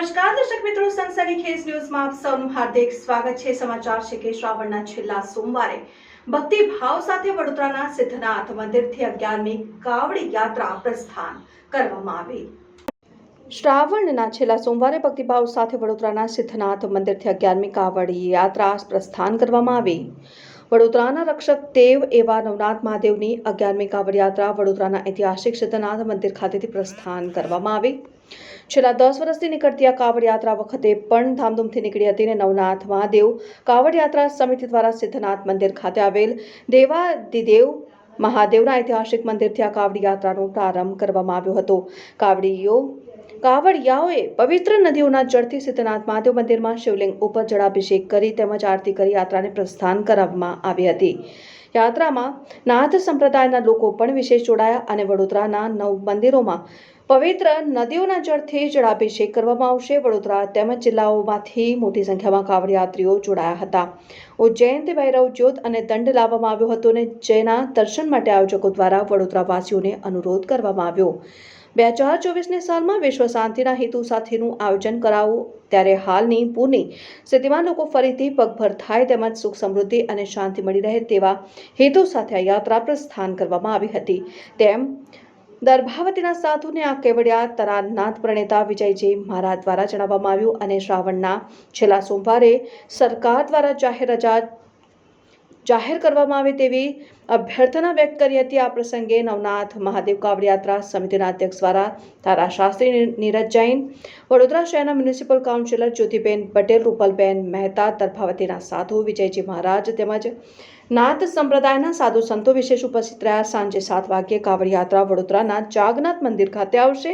નમસ્કાર, દર્શક મિત્રો, સનસની ખેસ ન્યૂઝમાં આપ સૌનું હાર્દિક સ્વાગત છે. સમાચાર છે કે શ્રાવણના છેલ્લા સોમવારે ભક્તિ ભાવ સાથે વડોદરાના સિદ્ધનાથ મંદિરથી અગિયારમી કાવડી યાત્રા પ્રસ્થાન કરવામાં આવી. શ્રાવણના છેલ્લા સોમવારે ભક્તિભાવ સાથે વડોદરાના સિદ્ધનાથ મંદિરથી અગિયારમી કાવડી યાત્રા પ્રસ્થાન કરવામાં આવી. વડોદરાના રક્ષક દેવ એવા નવનાથ મહાદેવની અગિયારમી કાવડ યાત્રા વડોદરાના ઐતિહાસિક સિદ્ધનાથ મંદિર ખાતેથી પ્રસ્થાન કરવામાં આવી. છેલ્લા દસ વર્ષથી નીકળતી આ કાવડ યાત્રા વખતે પણ ધામધૂમથી નીકળી હતી અને નવનાથ મહાદેવ કાવડ યાત્રા સમિતિ દ્વારા સિદ્ધનાથ મંદિર ખાતે આવેલ દેવાદિદેવ મહાદેવના ઐતિહાસિક મંદિરથી આ કાવડી યાત્રાનો પ્રારંભ કરવામાં આવ્યો હતો. કાવડીઓ, કાવડિયાઓએ પવિત્ર નદીઓના જળથી સિદ્ધનાથ મહાદેવ મંદિરમાં શિવલિંગ ઉપર જળાભિષેક કરી તેમજ આરતી કરી યાત્રાને પ્રસ્થાન કરાવવામાં આવી હતી. યાત્રામાં નાથ સંપ્રદાયના લોકો પણ વિશેષ જોડાયા અને વડોદરાના નવ મંદિરોમાં પવિત્ર નદીઓના જળથી જળાભિષેક કરવામાં આવશે. વડોદરા તેમજ જિલ્લાઓમાંથી મોટી સંખ્યામાં કાવડયાત્રીઓ જોડાયા હતા. ઉજ્જૈન ભૈરવ જ્યોત અને દંડ લાવવામાં આવ્યો હતો અને જેના દર્શન માટે આયોજકો દ્વારા વડોદરાવાસીઓને અનુરોધ કરવામાં આવ્યો. બે હજાર ચોવીસની સાલમાં વિશ્વ શાંતિના હેતુ સાથેનું આયોજન કરાવું. ત્યારે હાલની પૂરની સ્થિતિમાં લોકો ફરીથી પગભર થાય તેમજ સુખ સમૃદ્ધિ અને શાંતિ મળી રહે તેવા હેતુ સાથે આ યાત્રા પ્રસ્થાન કરવામાં આવી હતી. તેમ દર્ભાવતીના સાધુને આ કેવડિયા તરાનાથ પ્રણેતા વિજયજી મહારાજ દ્વારા જણાવવામાં આવ્યું અને શ્રાવણના છેલ્લા સોમવારે સરકાર દ્વારા જાહેર રજા જાહેર કરવામાં આવે તેવી અભ્યર્થના વ્યક્ત કરી હતી. આ પ્રસંગે નવનાથ મહાદેવ કાવડ યાત્રા સમિતિના અધ્યક્ષ દ્વારા તારા શાસ્ત્રી નીરજ જૈન, વડોદરા શહેરના મ્યુનિસિપલ કાઉન્સિલર જ્યોતિબેન પટેલ, રૂપલબેન મહેતા, તરફાવતીના સાધુ વિજયજી મહારાજ તેમજ નાથ સંપ્રદાયના સાધુ સંતો વિશેષ ઉપસ્થિત રહ્યા. સાંજે સાત વાગ્યે કાવડ યાત્રા વડોદરાના જાગનાથ મંદિર ખાતે આવશે.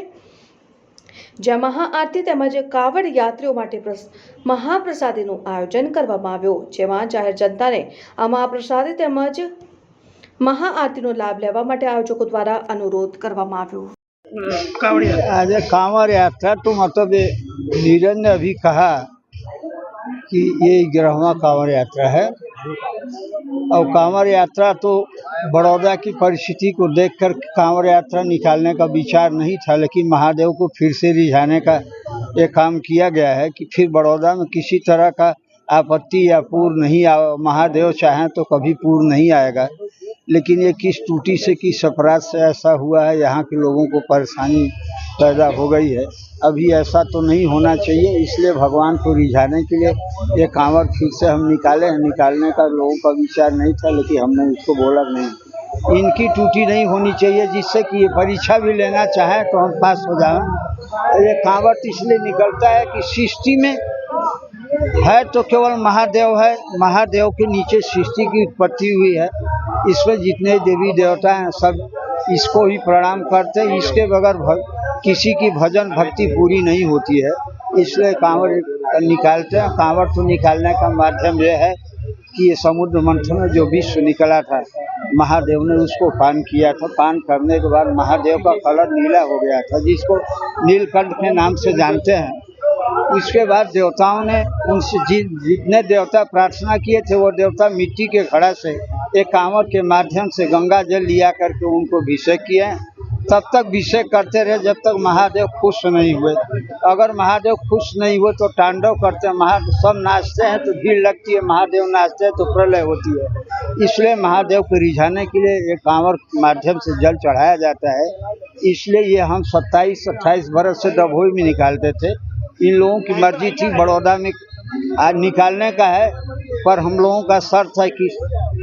જ્યાં મહાઆરતી તેમજ કાવડ યાત્રીઓ માટે પ્રસ- મહાપ્રસાદીનું આયોજન કરવામાં આવ્યું જેમાં જાહેર જનતાને આ મહાપ્રસાદી તેમજ મહાઆરતીનો લાભ લેવા માટે આયોજકો દ્વારા અનુરોધ કરવામાં આવ્યો कावड़िया आज कांवर यात्रा तो मतलब ये नीरज ने अभी कहा कि ये ग्रहवा कांवर यात्रा है और कांवर यात्रा तो बड़ौदा की परिस्थिति को देखकर कांवर यात्रा निकालने का विचार नहीं था, लेकिन महादेव को फिर से रिझाने का ये काम किया गया है कि फिर बड़ौदा में किसी तरह का आपत्ति या पूर्व नहीं आ, महादेव चाहें तो कभी पूर्व नहीं आएगा। लेकिन ये किस टूटी से, किस अपराध से ऐसा हुआ है, यहाँ के लोगों को परेशानी पैदा हो गई है। अभी ऐसा तो नहीं होना चाहिए, इसलिए भगवान को रिझाने के लिए ये कांवर फिर से हम निकाले। हैं निकालने का लोगों का विचार नहीं था, लेकिन हमने उसको बोला नहीं। इनकी टूटी नहीं होनी चाहिए, जिससे कि ये परीक्षा भी लेना चाहें तो हम पास हो जाएँ। ये कांवर इसलिए निकलता है कि सृष्टि में है तो केवल महादेव है। महादेव के नीचे सृष्टि की उत्पत्ति हुई है। इसमें जितने देवी देवता हैं, सब इसको ही प्रणाम करते हैं। इसके बगैर किसी की भजन भक्ति पूरी नहीं होती है, इसलिए कांवर निकालते हैं। कांवर तो निकालने का माध्यम यह है कि ये समुद्र मंथन में जो विश्व निकला था, महादेव ने उसको पान किया था। पान करने के बाद महादेव का कलर नीला हो गया था, जिसको नीलकंठ के नाम से जानते हैं। उसके बाद देवताओं ने उनसे जितने देवता प्रार्थना किए थे, वो देवता मिट्टी के घड़ा से, एक कांवर के माध्यम से गंगा जल लिया करके उनको अभिषेक किए। तब तक विषय करते रहे, जब तक महादेव खुश नहीं हुए। अगर महादेव खुश नहीं हुए तो तांडव करते हैं। महा सब नाचते हैं तो भीड़ लगती है। महादेव नाचते हैं तो प्रलय होती है। इसलिए महादेव को रिझाने के लिए ये कांवर माध्यम से जल चढ़ाया जाता है। इसलिए ये हम सत्ताईस, अट्ठाईस बरस से डभोई में निकालते थे। इन लोगों की मर्ज़ी थी, बड़ौदा में आज निकालने का है। पर हम लोगों का शर्त है कि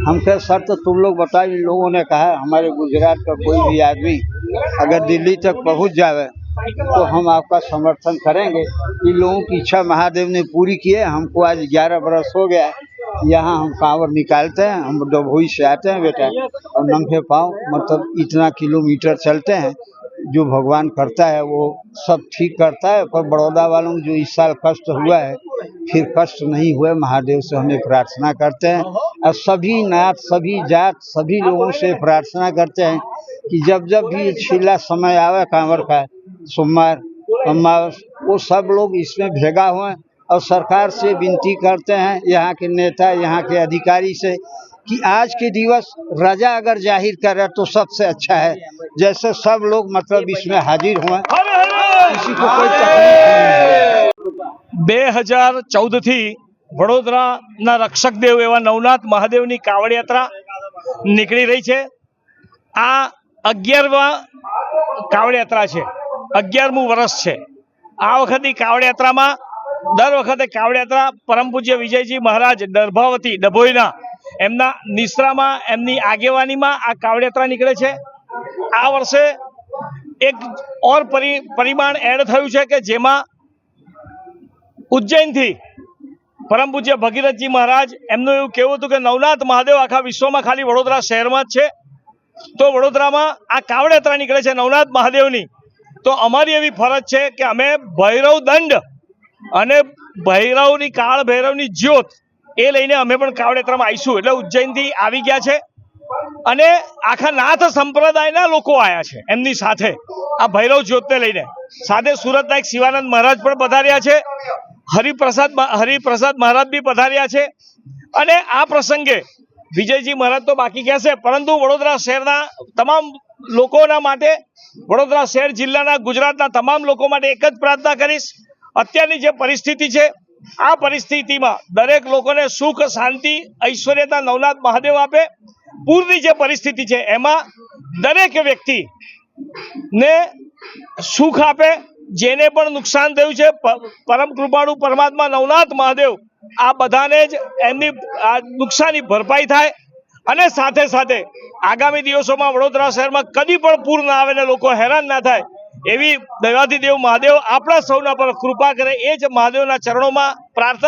हमके शर्त तुम लोग बताओ। इन लोगों ने कहा, हमारे गुजरात का कोई भी आदमी अगर दिल्ली तक पहुँच जावे तो हम आपका समर्थन करेंगे। इन लोगों की इच्छा महादेव ने पूरी की है। हमको आज ग्यारह बरस हो गया यहाँ हम कांवर निकालते हैं, हम डभोई से आते हैं बेटा, और नंगे पाँव मतलब इतना किलोमीटर चलते हैं। जो भगवान करता है, वो सब ठीक करता है, पर बड़ौदा वालों जो इस साल कष्ट हुआ है, फिर कष्ट नहीं हुए, महादेव से हमें प्रार्थना करते हैं। और सभी नाथ, सभी जात, सभी लोगों से प्रार्थना करते हैं कि जब जब भी छिला समय आवे कांवर का सोमवार अमावस वो सब लोग इसमें भेगा हुए और सरकार से विनती करते हैं यहाँ के नेता यहाँ के अधिकारी से कि आज के दिवस रजा अगर जाहिर करे तो सबसे अच्छा है जैसे सब लोग मतलब इसमें हाजिर हुए किसी को कोई तकलीफ नहीं है બે હજાર ચૌદથી વડોદરાના રક્ષક દેવ એવા નવનાથ મહાદેવની કાવડ યાત્રા નીકળી રહી છે આ અગિયારમા કાવડયાત્રા છે. અગિયારમું વર્ષ છે. આ વખતની કાવડયાત્રામાં, દર વખતે કાવડયાત્રા પરમ પૂજ્ય વિજયજી મહારાજ દર્ભાવતી ડભોઈના એમના નિશ્રામાં એમની આગેવાનીમાં આ કાવડયાત્રા નીકળે છે. આ વર્ષે એક ઓર પરિ, પરિમાણ એડ થયું છે કે જેમાં ઉજ્જૈનથી પરમ પૂજ્ય ભગીરથજી મહારાજ એમનું એવું કહેવું હતું કે નવનાથ મહાદેવ આખા વિશ્વમાં ખાલી વડોદરા શહેરમાં જ છે. તો વડોદરામાં આ કાવડયાત્રા નીકળે છે નવનાથ મહાદેવની. તો અમારી એવી ફરજ છે કે અમે ભૈરવ દંડ અને ભૈરવની કાળ, ભૈરવની જ્યોત એ લઈને અમે પણ કાવડયાત્રામાં આવીશું. એટલે ઉજ્જૈનથી આવી ગયા છે અને આખા નાથ સંપ્રદાયના લોકો આવ્યા છે એમની સાથે આ ભૈરવ જ્યોતને લઈને. સાથે સુરતના એક શિવાનંદ મહારાજ પણ પધાર્યા છે. હરિપ્રસાદ હરિપ્રસાદ મહારાજ બી પધાર્યા છે. અને આ પ્રસંગે વિજયજી મહારાજ તો બાકી કહેશે પરંતુ વડોદરા શહેરના તમામ લોકોના માટે, વડોદરા શહેર જિલ્લાના ગુજરાતના તમામ લોકો માટે એક જ પ્રાર્થના કરીશ. અત્યારની જે પરિસ્થિતિ છે, આ પરિસ્થિતિમાં દરેક લોકોને સુખ, શાંતિ, ઐશ્વર્યતા નવનાથ મહાદેવ આપે. પૂરની જે પરિસ્થિતિ છે, એમાં દરેક વ્યક્તિ ને સુખ આપે, જેને પણ નુકસાન થયું છે પરમ કૃપાળુ પરમાત્મા નવનાથ મહાદેવ આ બધાને જ એમની આ નુકસાની ભરપાઈ થાય અને સાથે સાથે આગામી દિવસોમાં વડોદરા શહેરમાં કદી પણ પૂર ના આવે ને લોકો હેરાન ના થાય એવી દૈવાધિદેવ મહાદેવ આપણા સૌના પર કૃપા કરે એ જ મહાદેવના ચરણોમાં પ્રાર્થના